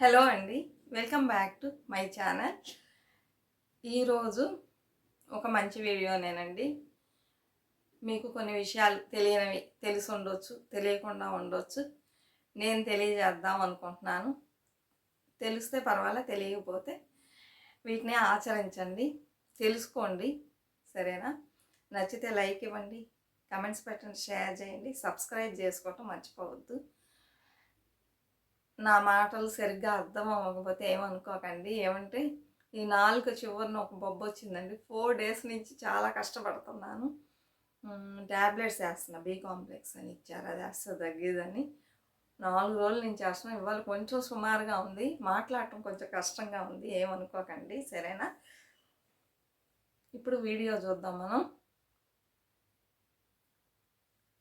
Hello అండి welcome back to my channel. ఈరోజు ఒక మంచి వీడియోనేనండి. మీకు కొన్ని విషయాలు తెలియనివి తెలిసి ఉండొచ్చు తెలియకుండా ఉండొచ్చు. నేను తెలియజేద్దాం అనుకుంటున్నాను. తెలిస్తే పర్వాలే తెలియకపోతే వీటిని ఆచరించండి. తెలుసుకోండి సరేనా? నచ్చితే లైక్ ఇవ్వండి కమెంట్స్ పెట్టండి షేర్ చేయండి సబ్స్క్రైబ్ చేసుకోవటం మర్చిపోవద్దు. నా మాటలు సరిగ్గా అర్థం అవ్వకపోతే ఏమనుకోకండి. ఏమంటే ఈ నాలుగు చివరిన ఒక బొబ్బ వచ్చిందండి. ఫోర్ డేస్ నుంచి చాలా కష్టపడుతున్నాను. ట్యాబ్లెట్స్ వేస్తున్నా. బీ కాంప్లెక్స్ అని ఇచ్చారు. అది వేస్తే తగ్గేదని. నాలుగు రోజుల నుంచి వేస్తున్నాం. ఇవాళ కొంచెం సుమారుగా ఉంది. మాట్లాడటం కొంచెం కష్టంగా ఉంది. ఏమనుకోకండి. సరేనా? ఇప్పుడు వీడియో చూద్దాం మనం.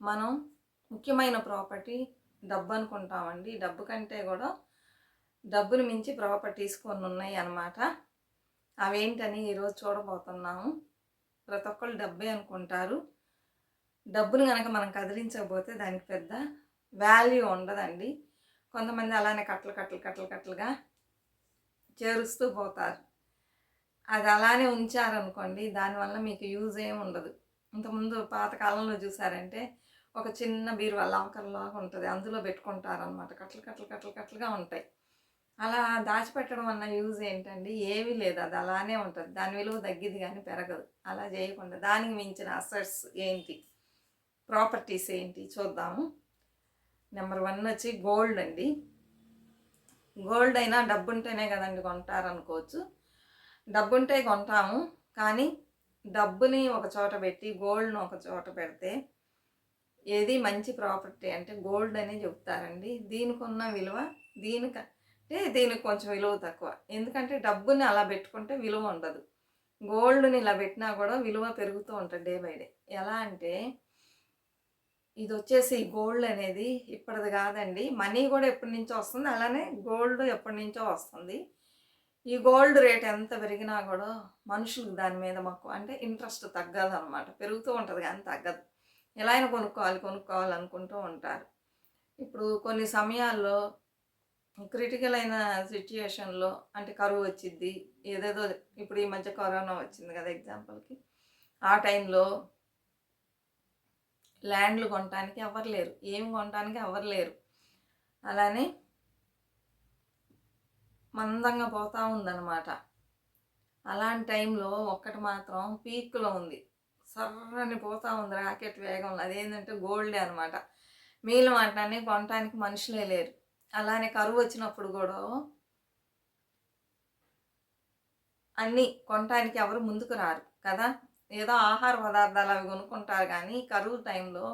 మనం ముఖ్యమైన ప్రాపర్టీ డబ్బు అనుకుంటామండి. డబ్బు కంటే కూడా డబ్బును మించి ప్రాపర్టీస్ కొన్ని ఉన్నాయి అన్నమాట. అవేంటని ఈరోజు చూడబోతున్నాము. ప్రతి ఒక్కళ్ళు డబ్బే అనుకుంటారు. డబ్బును కనుక మనం కదిలించకపోతే దానికి పెద్ద వాల్యూ ఉండదండి. కొంతమంది అలానే కట్టలు కట్టలు కట్టలు కట్టలుగా చేరుస్తూ పోతారు. అది అలానే ఉంచారనుకోండి దానివల్ల మీకు యూజ్ ఏమి ఉండదు. ఇంతకుముందు పాతకాలంలో చూసారంటే ఒక చిన్న బీరువా లాకర్లాగా ఉంటుంది. అందులో పెట్టుకుంటారనమాట కట్టలు కట్టలు కట్టలు కట్టలుగా ఉంటాయి. అలా దాచిపెట్టడం అన్న యూజ్ ఏంటండి? ఏమీ లేదు. అది అలానే ఉంటుంది. దాని విలువ తగ్గిది కానీ పెరగదు. అలా చేయకుండా దానికి మించిన అసెట్స్ ఏంటి? ప్రాపర్టీస్ ఏంటి? చూద్దాము. నెంబర్ వన్ వచ్చి గోల్డ్ అండి. గోల్డ్ అయినా డబ్బు ఉంటేనే కదండి కొంటారనుకోవచ్చు. డబ్బు ఉంటే కొంటాము. కానీ డబ్బుని ఒక చోట పెట్టి గోల్డ్ని ఒక చోట పెడితే ఏది మంచి ప్రాపర్టీ అంటే గోల్డ్ అనే చెప్తారండి. దీనికి ఉన్న విలువ దీనికంటే దీనికి కొంచెం విలువ తక్కువ. ఎందుకంటే డబ్బుని అలా పెట్టుకుంటే విలువ ఉండదు. గోల్డ్ని ఇలా పెట్టినా కూడా విలువ పెరుగుతూ ఉంటుంది డే బై డే. ఎలా అంటే ఇది వచ్చేసి గోల్డ్ అనేది ఇప్పటిది కాదండి. మనీ కూడా ఎప్పటి నుంచో వస్తుంది. అలానే గోల్డ్ ఎప్పటి నుంచో వస్తుంది. ఈ గోల్డ్ రేట్ ఎంత పెరిగినా కూడా మనుషులకు దాని మీద మాకు అంటే ఇంట్రెస్ట్ తగ్గదు అనమాట పెరుగుతూ ఉంటుంది కానీ తగ్గదు. ఎలా అయినా కొనుక్కోవాలి కొనుక్కోవాలి అనుకుంటూ ఉంటారు. ఇప్పుడు కొన్ని సమయాల్లో క్రిటికల్ అయిన సిచ్యుయేషన్లో అంటే కరువు వచ్చింది ఏదేదో ఇప్పుడు ఈ మధ్య కరోనా వచ్చింది కదా ఎగ్జాంపుల్కి ఆ టైంలో ల్యాండ్లు కొనడానికి ఎవరు లేరు ఏమి కొనడానికి ఎవరు లేరు. అలానే మందంగా పోతూ ఉందన్నమాట. అలాంటి టైంలో ఒక్కటి మాత్రం పీక్లో ఉంది. సర్రని పోతూ ఉంది రాకెట్ వేగంలో. అదేంటంటే గోల్డే అనమాట మీలు వాటిని కొనడానికి మనుషులే లేరు. అలానే కరువు వచ్చినప్పుడు కూడా అన్నీ కొనడానికి ఎవరు ముందుకు రారు కదా. ఏదో ఆహార పదార్థాలు అవి కొనుక్కుంటారు కానీ కరువు టైంలో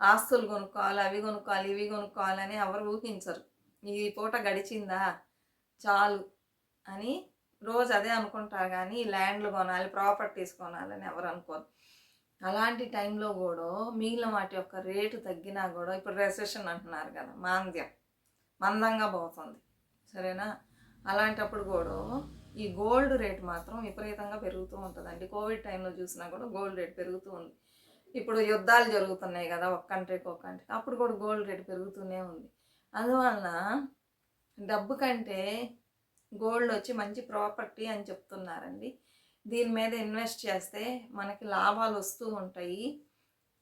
ఆస్తులు కొనుక్కోవాలి అవి కొనుక్కోవాలి ఇవి కొనుక్కోవాలని ఎవరు ఊహించరు. ఈ పూట గడిచిందా చాలు అని రోజు అదే అనుకుంటారు కానీ ల్యాండ్లు కొనాలి ప్రాపర్టీస్ కొనాలని ఎవరు అనుకోరు. అలాంటి టైంలో కూడా మిగిలిన వాటి యొక్క రేటు తగ్గినా కూడా ఇప్పుడు రెసెషన్ అంటున్నారు కదా మాంద్యం మందంగా పోతుంది. సరేనా? అలాంటప్పుడు కూడా ఈ గోల్డ్ రేట్ మాత్రం విపరీతంగా పెరుగుతూ ఉంటుందండి. కోవిడ్ టైంలో చూసినా కూడా గోల్డ్ రేట్ పెరుగుతూ ఉంది. ఇప్పుడు యుద్ధాలు జరుగుతున్నాయి కదా ఒక కంట్రీకి ఒక కంట్రీకి. అప్పుడు కూడా గోల్డ్ రేట్ పెరుగుతూనే ఉంది. అందువలన డబ్బు కంటే గోల్డ్ వచ్చి మంచి ప్రాపర్టీ అని చెప్తున్నారండి. దీని మీద ఇన్వెస్ట్ చేస్తే మనకి లాభాలు వస్తూ ఉంటాయి.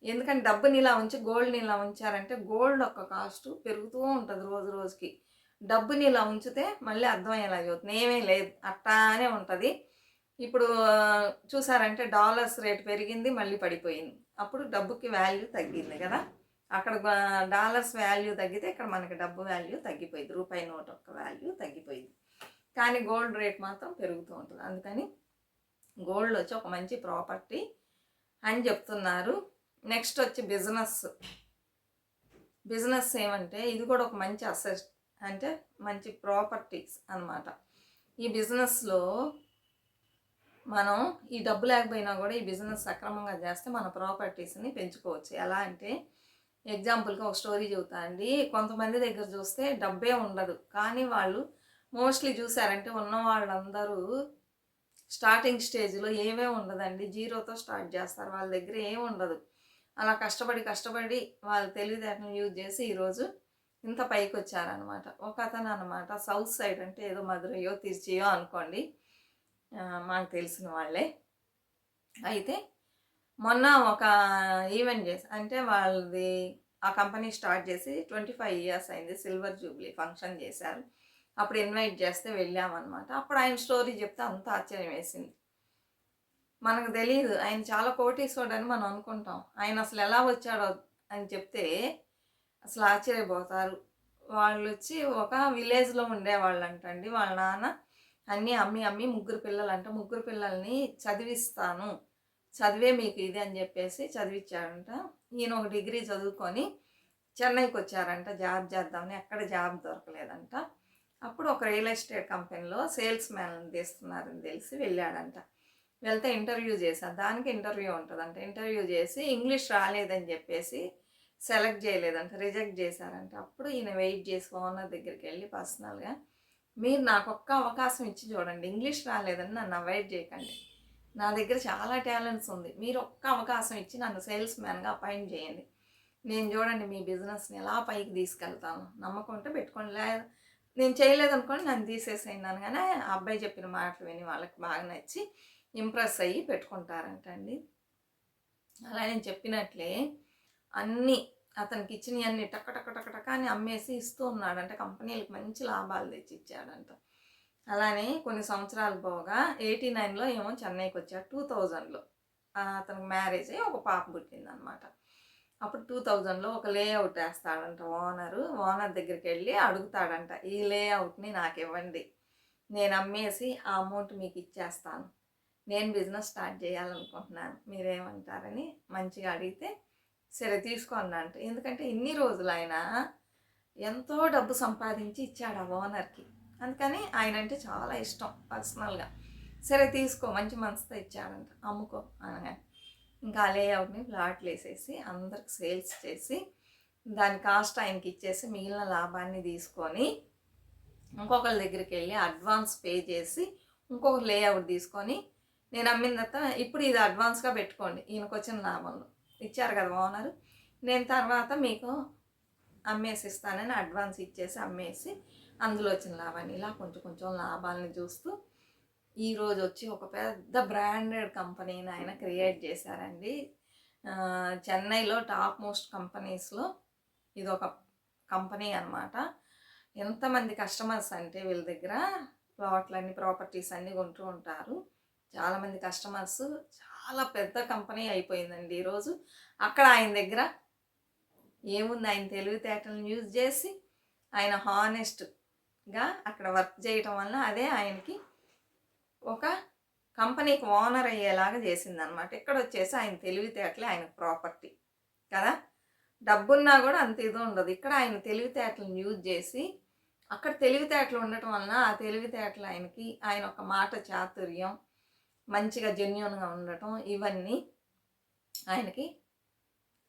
ఎందుకంటే డబ్బుని ఇలా ఉంచి గోల్డ్ని ఇలా ఉంచారంటే గోల్డ్ యొక్క కాస్ట్ పెరుగుతూ ఉంటుంది రోజు రోజుకి. డబ్బుని ఇలా ఉంచితే మళ్ళీ అర్థమయ్యేలా చదువుతుంది ఏమీ లేదు అట్టానే ఉంటుంది. ఇప్పుడు చూసారంటే డాలర్స్ రేట్ పెరిగింది మళ్ళీ పడిపోయింది. అప్పుడు డబ్బుకి వాల్యూ తగ్గింది కదా. అక్కడ డాలర్స్ వాల్యూ తగ్గితే ఇక్కడ మనకి డబ్బు వాల్యూ తగ్గిపోయింది. రూపాయి నోట్ యొక్క వాల్యూ తగ్గిపోయింది. కానీ గోల్డ్ రేట్ మాత్రం పెరుగుతూ ఉంటుంది. అందుకని గోల్డ్ వచ్చి ఒక మంచి ప్రాపర్టీ అని చెప్తున్నారు. నెక్స్ట్ వచ్చి బిజినెస్. బిజినెస్ ఏమంటే ఇది కూడా ఒక మంచి అసెట్ అంటే మంచి ప్రాపర్టీస్ అనమాట ఈ బిజినెస్లో మనం ఈ డబ్బు లేకపోయినా కూడా ఈ బిజినెస్ సక్రమంగా చేస్తే మన ప్రాపర్టీస్ని పెంచుకోవచ్చు. ఎలా అంటే ఎగ్జాంపుల్గా ఒక స్టోరీ చెబుతా అండి. కొంతమంది దగ్గర చూస్తే డబ్బే ఉండదు. కానీ వాళ్ళు మోస్ట్లీ చూసారంటే ఉన్న వాళ్ళందరూ స్టార్టింగ్ స్టేజ్లో ఏమే ఉండదండి. జీరోతో స్టార్ట్ చేస్తారు. వాళ్ళ దగ్గర ఏమి ఉండదు. అలా కష్టపడి కష్టపడి వాళ్ళ తెలివితేటను యూజ్ చేసి ఈరోజు ఇంత పైకి వచ్చారనమాట ఒక అతను అనమాట సౌత్ సైడ్ అంటే ఏదో మధురయో తిరిచియో అనుకోండి. మాకు తెలిసిన వాళ్ళే. అయితే మొన్న ఒక ఈవెంట్ చేసి అంటే వాళ్ళది ఆ కంపెనీ స్టార్ట్ చేసి ట్వంటీ ఫైవ్ ఇయర్స్ అయింది. సిల్వర్ జూబ్లీ ఫంక్షన్ చేశారు. అప్పుడు ఇన్వైట్ చేస్తే వెళ్ళామన్నమాట. అప్పుడు ఆయన స్టోరీ చెప్తే అంత ఆశ్చర్యం వేసింది. మనకు తెలియదు ఆయన చాలా కోటీశ్వరుడు అని మనం అనుకుంటాం. ఆయన అసలు ఎలా వచ్చాడో అని చెప్తే అసలు ఆశ్చర్యపోతారు. వాళ్ళు వచ్చి ఒక విలేజ్లో ఉండేవాళ్ళు అంటండి వాళ్ళ నాన్న అన్నీ అమ్మి అమ్మి ముగ్గురు పిల్లలు అంట ముగ్గురు పిల్లల్ని చదివిస్తాను. చదివే మీకు ఇది అని చెప్పేసి చదివించాడంట ఈయన ఒక డిగ్రీ చదువుకొని చెన్నైకి వచ్చారంట. జాబ్ చేద్దామని. ఎక్కడ జాబ్ దొరకలేదంట. అప్పుడు ఒక రియల్ ఎస్టేట్ కంపెనీలో సేల్స్ మ్యాన్ తీస్తున్నారని తెలిసి వెళ్ళాడంట. వెళ్తే ఇంటర్వ్యూ చేశాను దానికి ఇంటర్వ్యూ ఉంటుందంట. ఇంటర్వ్యూ చేసి ఇంగ్లీష్ రాలేదని చెప్పేసి సెలెక్ట్ చేయలేదంట. రిజెక్ట్ చేశారంట. అప్పుడు ఈయన వెయిట్ చేసి ఓనర్ దగ్గరికి వెళ్ళి పర్సనల్గా మీరు నాకు ఒక్క అవకాశం ఇచ్చి చూడండి. ఇంగ్లీష్ రాలేదని నన్ను అవాయిడ్ చేయకండి. నా దగ్గర చాలా టాలెంట్స్ ఉంది. మీరు ఒక్క అవకాశం ఇచ్చి నన్ను సేల్స్ మ్యాన్గా అపాయింట్ చేయండి. నేను చూడండి మీ బిజినెస్ని ఎలా పైకి తీసుకెళ్తాను. నమ్మకం ఉంటే పెట్టుకోండి. లేదు నేను చేయలేదనుకోండి నన్ను తీసేసేయినాను కానీ ఆ అబ్బాయి చెప్పిన మాటలు విని వాళ్ళకి బాగా నచ్చి ఇంప్రెస్ అయ్యి పెట్టుకుంటారంట అండి అలా నేను చెప్పినట్లే అన్నీ అతనికి ఇచ్చినవి అన్ని టక్క టక్క టక్క టక్క అని అమ్మేసి ఇస్తూ ఉన్నాడంట. కంపెనీలకు మంచి లాభాలు తెచ్చి ఇచ్చాడంట అలానే కొన్ని సంవత్సరాలు పోగా ఎయిటీ నైన్లో ఏమో చెన్నైకి వచ్చాడు టూ థౌజండ్లో. అతనికి మ్యారేజ్ అయ్యి ఒక పాప పుట్టిందనమాట. అప్పుడు టూ థౌజండ్లో ఒక లేఅవుట్ వేస్తాడంట ఓనరు. ఓనర్ దగ్గరికి వెళ్ళి అడుగుతాడంట ఈ లేఅవుట్ని నాకు ఇవ్వండి నేను అమ్మేసి ఆ అమౌంట్ మీకు ఇచ్చేస్తాను నేను బిజినెస్ స్టార్ట్ చేయాలనుకుంటున్నాను. మీరేమంటారని మంచిగా అడిగితే సరే తీసుకోండి ఎందుకంటే ఇన్ని రోజులు ఆయన ఎంతో డబ్బు సంపాదించి ఇచ్చాడు ఆ ఓనర్కి. అందుకని ఆయన అంటే చాలా ఇష్టం పర్సనల్గా. సరే తీసుకో మంచి మనసుతో ఇచ్చాడంట. అమ్ముకో అనగా ఇంకా ఆ లేఅవుట్ని ప్లాట్లు వేసేసి అందరికి సేల్స్ చేసి దాని కాస్ట్ ఆయనకి ఇచ్చేసి మిగిలిన లాభాన్ని తీసుకొని ఇంకొకరి దగ్గరికి వెళ్ళి అడ్వాన్స్ పే చేసి ఇంకొక లేఅవుట్ తీసుకొని నేను అమ్మిన తర్వాత ఇప్పుడు ఇది అడ్వాన్స్గా పెట్టుకోండి ఈయనకు వచ్చిన లాభంలో. ఇచ్చారు కదా ఓనరు నేను తర్వాత మీకు అమ్మేసి ఇస్తానని అడ్వాన్స్ ఇచ్చేసి అమ్మేసి అందులో వచ్చిన లాభాన్ని ఇలా కొంచెం కొంచెం లాభాలని చూస్తూ ఈరోజు వచ్చి ఒక పెద్ద బ్రాండెడ్ కంపెనీని ఆయన క్రియేట్ చేశారండి. చెన్నైలో టాప్ మోస్ట్ కంపెనీస్లో ఇది ఒక కంపెనీ అనమాట ఎంతమంది కస్టమర్స్ అంటే వీళ్ళ దగ్గర ప్లాట్లన్నీ ప్రాపర్టీస్ అన్నీ కొంటూ ఉంటారు. చాలామంది కస్టమర్స్ చాలా పెద్ద కంపెనీ అయిపోయిందండి ఈరోజు అక్కడ ఆయన దగ్గర ఏముంది? ఆయన తెలివితేటలను యూజ్ చేసి ఆయన హానెస్ట్గా అక్కడ వర్క్ చేయటం వల్ల అదే ఆయనకి ఒక కంపెనీకి ఓనర్ అయ్యేలాగా చేసిందనమాట ఇక్కడ వచ్చేసి ఆయన తెలివితేటలే ఆయన ప్రాపర్టీ కదా? డబ్బున్నా కూడా అంత ఇది ఉండదు. ఇక్కడ ఆయన తెలివితేటలను యూజ్ చేసి అక్కడ తెలివితేటలు ఉండటం వలన ఆ తెలివితేటలు ఆయనకి ఆయన ఒక మాట చాతుర్యం మంచిగా జెన్యున్గా ఉండటం ఇవన్నీ ఆయనకి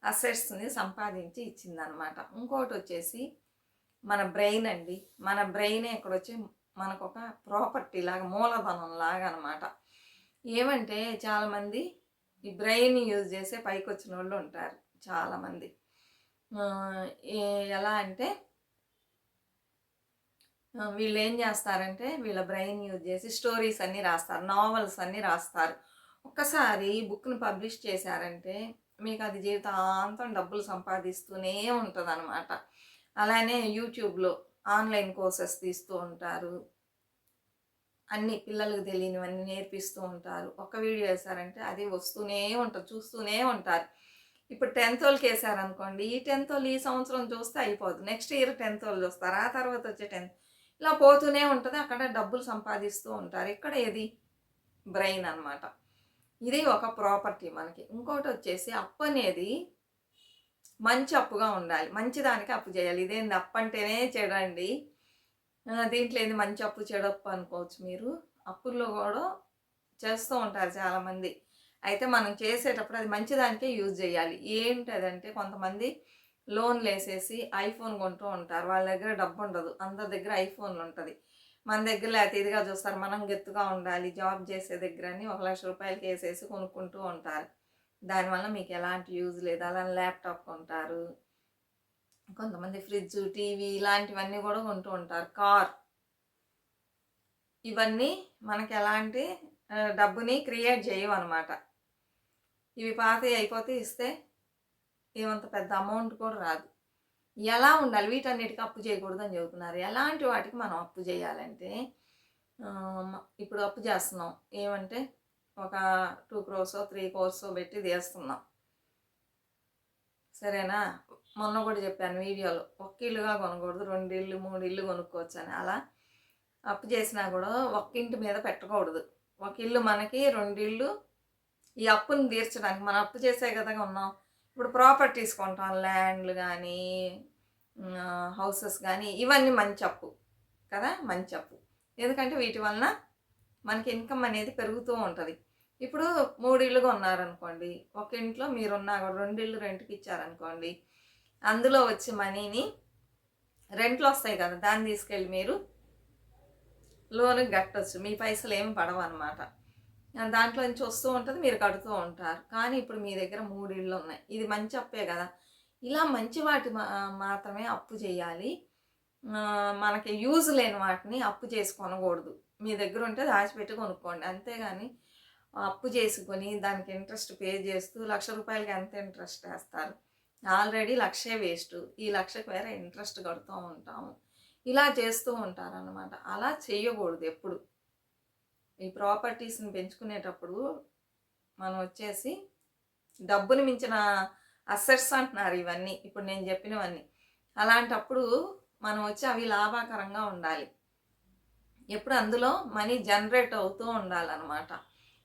అసెట్స్ని సంపాదించి ఇచ్చిందనమాట ఇంకోటి వచ్చేసి మన బ్రెయిన్ అండి. మన బ్రెయినే ఇక్కడ వచ్చి మనకు ఒక ప్రాపర్టీ లాగా మూలధనం లాగా అనమాట ఏమంటే చాలామంది ఈ బ్రెయిన్ యూజ్ చేసే పైకి వచ్చిన వాళ్ళు ఉంటారు చాలామంది ఎలా అంటే వీళ్ళు ఏం చేస్తారంటే వీళ్ళ బ్రెయిన్ యూజ్ చేసి స్టోరీస్ అన్నీ రాస్తారు నావల్స్ అన్నీ రాస్తారు. ఒక్కసారి బుక్ని పబ్లిష్ చేశారంటే మీకు అది జీవితాంతం డబ్బులు సంపాదిస్తూనే ఉంటుంది అనమాట అలానే యూట్యూబ్లో ఆన్లైన్ కోర్సెస్ తీస్తూ ఉంటారు. అన్ని పిల్లలకు తెలియనివన్నీ నేర్పిస్తూ ఉంటారు. ఒక వీడియో వేశారంటే అది వస్తూనే ఉంటుంది చూస్తూనే ఉంటారు. ఇప్పుడు టెన్త్ వాళ్ళకి వేసారనుకోండి ఈ టెన్త్ వాళ్ళు ఈ సంవత్సరం చూస్తే అయిపోతుంది నెక్స్ట్ ఇయర్ టెన్త్ వాళ్ళు చూస్తారు ఆ తర్వాత వచ్చే టెన్త్. ఇలా పోతూనే ఉంటుంది అక్కడ డబ్బులు సంపాదిస్తూ ఉంటారు. ఇక్కడ ఏది? బ్రెయిన్ అన్నమాట. ఇది ఒక ప్రాపర్టీ మనకి. ఇంకోటి వచ్చేసి అప్పు అనేది మంచి అప్పుగా ఉండాలి. మంచి దానికి అప్పు చేయాలి. ఇదేంది? అప్పు అంటేనే చెడండి దీంట్లో ఏంది? మంచి అప్పు చెడప్పు అనుకోవచ్చు మీరు. అప్పుల్లో కూడా చేస్తూ ఉంటారు చాలామంది. అయితే మనం చేసేటప్పుడు అది మంచిదానికే యూజ్ చేయాలి. ఏంటదంటే కొంతమంది లోన్లు వేసేసి ఐఫోన్ కొంటూ ఉంటారు. వాళ్ళ దగ్గర డబ్బు ఉండదు. అందరి దగ్గర ఐఫోన్ ఉంటుంది. మన దగ్గర లేకపోతే ఇదిగా చూస్తారు. మనం గెత్తుగా ఉండాలి. జాబ్ చేసే దగ్గర అని ఒక లక్ష రూపాయలకి వేసేసి కొనుక్కుంటూ ఉంటారు. దానివల్ల మీకు ఎలాంటి యూజ్ లేదు. అలా ల్యాప్టాప్ కొంటారు. కొంతమంది ఫ్రిడ్జ్ టీవీ ఇలాంటివన్నీ కూడా కొంటూ ఉంటారు. కార్. ఇవన్నీ మనకి ఎలాంటి డబ్బుని క్రియేట్ చేయవన్నమాట ఇవి పాత అయిపోతే ఇస్తే ఏమంత పెద్ద అమౌంట్ కూడా రాదు. ఎలా ఉండాలి? వీటన్నిటికీ అప్పు చేయకూడదు అని చెబుతున్నారు. ఎలాంటి వాటికి మనం అప్పు చేయాలంటే ఇప్పుడు అప్పు చేస్తున్నాం. ఏమంటే ఒక టూ క్రోర్సో త్రీ క్రోర్సో పెట్టి తీస్తున్నాం. సరేనా? మొన్న కూడా చెప్పాను వీడియోలో. ఒక్క ఇల్లుగా కొనకూడదు రెండు ఇల్లు మూడు ఇల్లు కొనుక్కోవచ్చు అని. అలా అప్పు చేసినా కూడా ఒక్క ఇంటి మీద పెట్టకూడదు. ఒక ఇల్లు మనకి రెండు ఇల్లు ఈ అప్పుని తీర్చడానికి మనం అప్పు చేసే కదా ఉన్నాం. ఇప్పుడు ప్రాపర్టీస్ కొంటాం ల్యాండ్లు కానీ హౌసెస్ కానీ ఇవన్నీ మంచి అప్పు కదా? మంచి అప్పు. ఎందుకంటే వీటి వలన మనకి ఇన్కమ్ అనేది పెరుగుతూ ఉంటుంది. ఇప్పుడు మూడు ఇళ్ళుగా ఉన్నారనుకోండి ఒక ఇంట్లో మీరున్నా కూడా రెండు ఇళ్ళు రెంట్కి ఇచ్చారనుకోండి అందులో వచ్చే మనీని రెంట్లు వస్తాయి కదా దాన్ని తీసుకెళ్ళి మీరు లోన్కి కట్టచ్చు. మీ పైసలు ఏమి పడవు అనమాట దాంట్లో నుంచి వస్తూ ఉంటుంది మీరు కడుతూ ఉంటారు. కానీ ఇప్పుడు మీ దగ్గర మూడు ఇళ్ళు ఉన్నాయి. ఇది మంచి అప్పే కదా. ఇలా మంచి వాటి మా- మాత్రమే అప్పు చేయాలి. మనకి యూజ్ లేని వాటిని అప్పు చేసి కొనకూడదు. మీ దగ్గర ఉంటే దాచిపెట్టి కొనుక్కోండి. అంతేగాని అప్పు చేసుకొని దానికి ఇంట్రెస్ట్ పే చేస్తూ లక్ష రూపాయలకి ఎంత ఇంట్రెస్ట్ వేస్తారు? ఆల్రెడీ లక్షే వేస్ట్. ఈ లక్షకు వేరే ఇంట్రెస్ట్ కడుతూ ఉంటాము. ఇలా చేస్తూ ఉంటారనమాట అలా చేయకూడదు ఎప్పుడు. ఈ ప్రాపర్టీస్ని పెంచుకునేటప్పుడు మనం వచ్చేసి డబ్బుని మించిన అసెట్స్ అంటున్నారు ఇవన్నీ. ఇప్పుడు నేను చెప్పినవన్నీ. అలాంటప్పుడు మనం వచ్చి అవి లాభాకరంగా ఉండాలి. ఎప్పుడు అందులో మనీ జనరేట్ అవుతూ ఉండాలన్నమాట.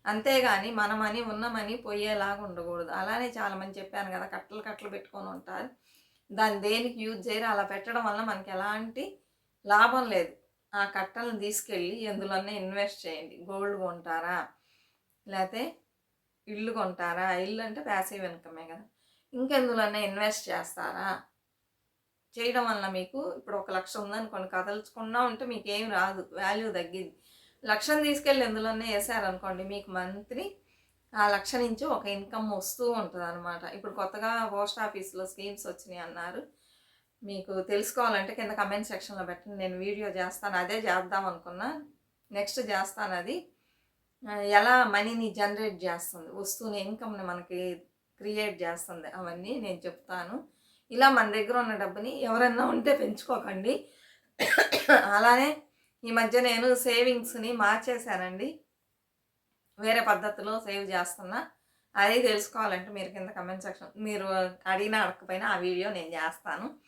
అంతేగాని మనమని ఉన్న మనీ పోయేలాగా ఉండకూడదు అలానే చాలామంది చెప్పాను కదా కట్టలు కట్టలు పెట్టుకొని ఉంటారు. దాన్ని దేనికి యూజ్ చేయరు? అలా పెట్టడం వల్ల మనకి ఎలాంటి లాభం లేదు. ఆ కట్టలను తీసుకెళ్ళి ఎందులోనే ఇన్వెస్ట్ చేయండి. గోల్డ్ కొంటారా? లేకపోతే ఇల్లు కొంటారా? ఇల్లు అంటే ప్యాసివ్ ఇన్కమే కదా. ఇంకెందులోనే ఇన్వెస్ట్ చేస్తారా? చేయడం వల్ల మీకు ఇప్పుడు ఒక లక్ష ఉందనుకోండి కదల్చుకున్నా ఉంటే మీకు ఏం రాదు. వాల్యూ తగ్గింది. లక్షను తీసుకెళ్ళి ఎందులోనే వేసారనుకోండి మీకు మంత్లీ ఆ లక్ష నుంచి ఒక ఇన్కమ్ వస్తూ ఉంటుంది అనమాట ఇప్పుడు కొత్తగా పోస్ట్ ఆఫీస్లో స్కీమ్స్ వచ్చినాయి అన్నారు. మీకు తెలుసుకోవాలంటే కింద కమెంట్ సెక్షన్లో పెట్టండి. నేను వీడియో చేస్తాను అదే చేద్దాం అనుకున్నా. నెక్స్ట్ చేస్తాను అది. ఎలా మనీని జనరేట్ చేస్తుంది వస్తున్న ఇన్కమ్ని మనకి క్రియేట్ చేస్తుంది అవన్నీ నేను చెప్తాను. ఇలా మన దగ్గర ఉన్న డబ్బుని ఎవరన్నా ఉంటే పెంచుకోకండి. అలానే ఈ మధ్య నేను సేవింగ్స్ని మార్చేశానండి. వేరే పద్ధతిలో సేవ్ చేస్తున్నా. అది తెలుసుకోవాలంటే మీరు కింద కమెంట్ సెక్షన్ మీరు అడిగినా అడగకపోయినా ఆ వీడియో నేను చేస్తాను.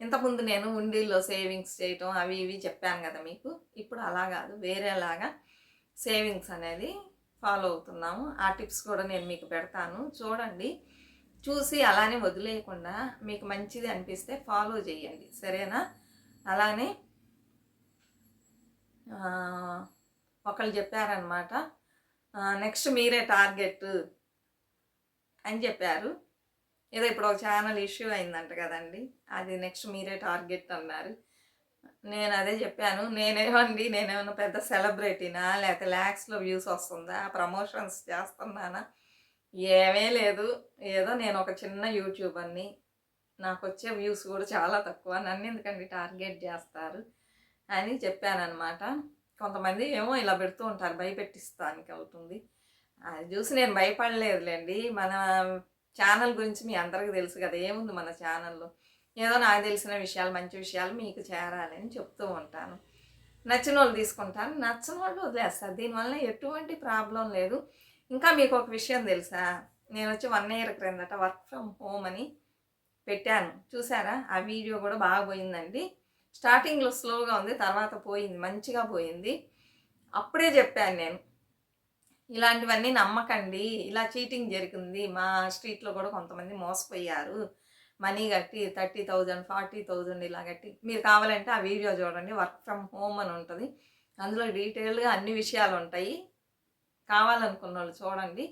ఇంతకుముందు నేను ఉండీల్లో సేవింగ్స్ చేయటం అవి ఇవి చెప్పాను కదా మీకు. ఇప్పుడు అలా కాదు. వేరేలాగా సేవింగ్స్ అనేది ఫాలో అవుతున్నాము. ఆ టిప్స్ కూడా నేను మీకు పెడతాను. చూడండి. చూసి అలానే వదిలేయకుండా మీకు మంచిది అనిపిస్తే ఫాలో చేయండి. సరేనా? అలానే ఒకళ్ళు చెప్పారనమాట నెక్స్ట్ మీరే టార్గెట్ అని చెప్పారు. ఏదో ఇప్పుడు ఒక ఛానల్ ఇష్యూ అయిందంట కదండి. అది నెక్స్ట్ మీరే టార్గెట్ అన్నారు. నేను అదే చెప్పాను. నేనేమండి నేనేమన్నా పెద్ద సెలబ్రిటీనా లేకపోతే ల్యాక్స్లో వ్యూస్ వస్తుందా ప్రమోషన్స్ చేస్తున్నానా? ఏమీ లేదు. ఏదో నేను ఒక చిన్న యూట్యూబర్ని నాకు వచ్చే వ్యూస్ కూడా చాలా తక్కువ. నన్ను ఎందుకండి టార్గెట్ చేస్తారు? అని చెప్పానన్నమాట. కొంతమంది ఏమో ఇలా పెడుతూ ఉంటారు భయపెట్టిస్తానికి అవుతుంది. అది చూసి నేను భయపడలేదులేండి. మన ఛానల్ గురించి మీ అందరికీ తెలుసు కదా ఏముంది మన ఛానల్లో? ఏదో నాకు తెలిసిన విషయాలు మంచి విషయాలు మీకు చేరాలని చెప్తూ ఉంటాను. నచ్చిన వాళ్ళు తీసుకుంటాను నచ్చిన వాళ్ళు వదిలేస్తారు దీనివల్ల ఎటువంటి ప్రాబ్లం లేదు. ఇంకా మీకు ఒక విషయం తెలుసా? నేను వచ్చి వన్ ఇయర్ క్రిందట వర్క్ ఫ్రమ్ హోమ్ అని పెట్టాను. చూసారా? ఆ వీడియో కూడా బాగా పోయిందండి. స్టార్టింగ్లో స్లోగా ఉంది తర్వాత పోయింది మంచిగా పోయింది. అప్పుడే చెప్పాను నేను ఇలాంటివన్నీ నమ్మకండి ఇలా చీటింగ్ జరిగింది మా స్ట్రీట్లో కూడా కొంతమంది మోసపోయారు మనీ కట్టి థర్టీ థౌజండ్ ఫార్టీ థౌజండ్ ఇలా కట్టి మీరు కావాలంటే ఆ వీడియో చూడండి వర్క్ ఫ్రమ్ హోమ్ అని ఉంటుంది. అందులో డీటెయిల్గా అన్ని విషయాలు ఉంటాయి కావాలనుకున్న వాళ్ళు చూడండి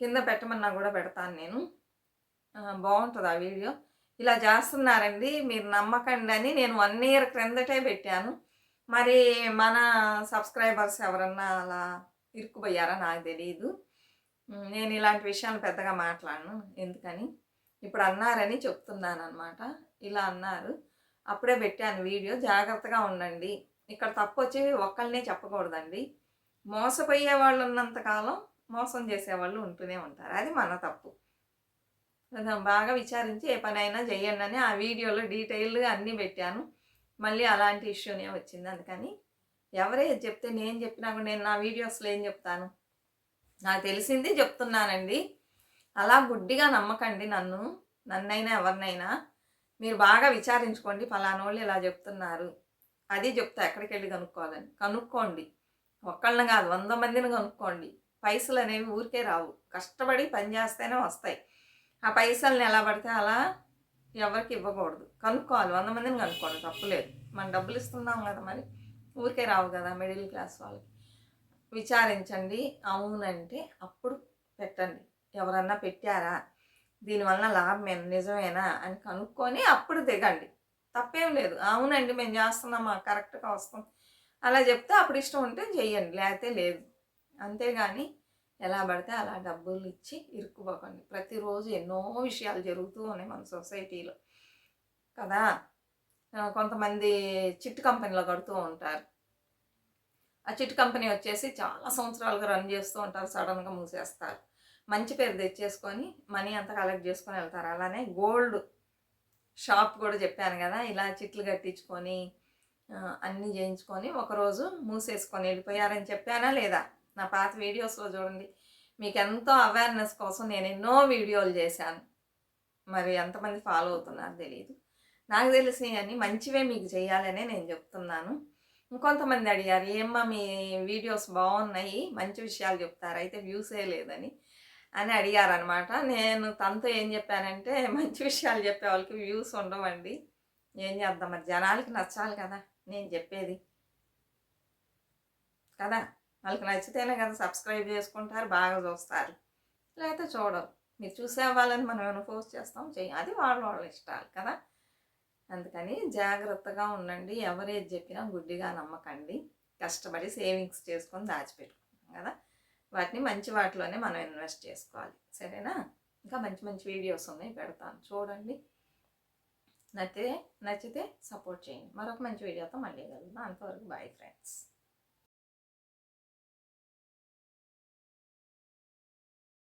కింద పెట్టమన్నా కూడా పెడతాను నేను. బాగుంటుంది ఆ వీడియో. ఇలా చేస్తున్నారండి. మీరు నమ్మకండి అని నేను వన్ ఇయర్ క్రిందటే పెట్టాను. మరి మన సబ్స్క్రైబర్స్ ఎవరన్నా అలా ఇరుక్కుపోయారా? నాకు తెలియదు నేను ఇలాంటి విషయాలు పెద్దగా మాట్లాడను. ఎందుకని? ఇప్పుడు అన్నారని చెప్తున్నాను అనమాట ఇలా అన్నారు. అప్పుడే పెట్టాను వీడియో. జాగ్రత్తగా ఉండండి. ఇక్కడ తప్పు వచ్చి ఒక్కళ్ళనే చెప్పకూడదండి. మోసపోయే వాళ్ళు ఉన్నంతకాలం మోసం చేసేవాళ్ళు ఉంటూనే ఉంటారు. అది మన తప్పు. బాగా విచారించి ఏ పనైనా చేయండి అని ఆ వీడియోలో డీటెయిల్గా అన్నీ పెట్టాను. మళ్ళీ అలాంటి ఇష్యూనే వచ్చింది అందుకని. ఎవరే చెప్తే నేను చెప్పినా కూడా నేను నా వీడియోస్లో ఏం చెప్తాను? నాకు తెలిసింది చెప్తున్నానండి. అలా గుడ్డిగా నమ్మకండి నన్ను. నన్నైనా ఎవరినైనా. మీరు బాగా విచారించుకోండి. ఫలానోళ్ళు ఇలా చెప్తున్నారు. అది చెప్తా ఎక్కడికి వెళ్ళి కనుక్కోవాలని. కనుక్కోండి. ఒక్కళ్ళని కాదు వంద మందిని కనుక్కోండి. పైసలు అనేవి ఊరికే రావు. కష్టపడి పని చేస్తేనే వస్తాయి. ఆ పైసల్ని ఎలా పడితే అలా ఎవరికి ఇవ్వకూడదు. కనుక్కోవాలి. వంద మందిని కనుక్కోవాలి. తప్పులేదు మనం డబ్బులు ఇస్తున్నాం కదా మరి. ఊరికే రావు కదా మిడిల్ క్లాస్ వాళ్ళకి. విచారించండి. అవునంటే అప్పుడు పెట్టండి. ఎవరన్నా పెట్టారా? దీనివల్ల లాభమేనా? నిజమేనా? అని కనుక్కొని అప్పుడు దిగండి. తప్పేం లేదు. అవునండి మేము చేస్తున్నాం. కరెక్ట్గా వస్తాం అలా చెప్తే అప్పుడు ఇష్టం ఉంటే చెయ్యండి. లేకపోతే లేదు. అంతేగాని ఎలా పడితే అలా డబ్బులు ఇచ్చి ఇరుక్కుపోకండి. ప్రతిరోజు ఎన్నో విషయాలు జరుగుతూ ఉన్నాయి మన సొసైటీలో. కదా? కొంతమంది చిట్ కంపెనీలో కడుతూ ఉంటారు. ఆ చిట్ కంపెనీ వచ్చేసి చాలా సంవత్సరాలుగా రన్ చేస్తూ ఉంటారు సడన్గా మూసేస్తారు. మంచి పేరు తెచ్చేసుకొని మనీ అంతా కలెక్ట్ చేసుకొని వెళ్తారు. అలానే గోల్డ్ షాప్ కూడా చెప్పాను కదా ఇలా చిట్లు కట్టించుకొని అన్నీ చేయించుకొని ఒకరోజు మూసేసుకొని వెళ్ళిపోయారని చెప్పానా లేదా? నా పాత వీడియోస్లో చూడండి. మీకు ఎంతో అవేర్నెస్ కోసం నేను ఎన్నో వీడియోలు చేశాను. మరి ఎంతమంది ఫాలో అవుతున్నారో తెలియదు నాకు తెలిసినవన్నీ మంచివే మీకు చేయాలనే నేను చెప్తున్నాను. ఇంకొంతమంది అడిగారు ఏమ్మా మీ వీడియోస్ బాగున్నాయి మంచి విషయాలు చెప్తారు? అయితే వ్యూసే లేదని. అని అడిగారనమాట నేను తనతో ఏం చెప్పానంటే మంచి విషయాలు చెప్పే వాళ్ళకి వ్యూస్ ఉండవండి. ఏం చేద్దాం? మరి జనాలకి నచ్చాలి కదా నేను చెప్పేది. కదా? వాళ్ళకి నచ్చితేనే కదా సబ్స్క్రైబ్ చేసుకుంటారు బాగా చూస్తారు. లేకపోతే చూడరు. మీరు చూసే వాళ్ళని మనం ఏమైనా పోస్ట్ చేస్తాం చెయ్యి. అది వాళ్ళ వాళ్ళ ఇష్టాలు కదా. అందుకని జాగ్రత్తగా ఉండండి. ఎవరేది చెప్పినా గుడ్డిగా నమ్మకండి. కష్టపడి సేవింగ్స్ చేసుకొని దాచిపెట్టుకుంటాం కదా. వాటిని మంచి వాటిలోనే మనం ఇన్వెస్ట్ చేసుకోవాలి. సరేనా? ఇంకా మంచి మంచి వీడియోస్ ఉన్నాయి పెడతాను. చూడండి. నచ్చితే నచ్చితే సపోర్ట్ చేయండి. మరొక మంచి వీడియోతో మళ్ళీ కలుగుతాం అంతవరకు బాయ్ ఫ్రెండ్స్.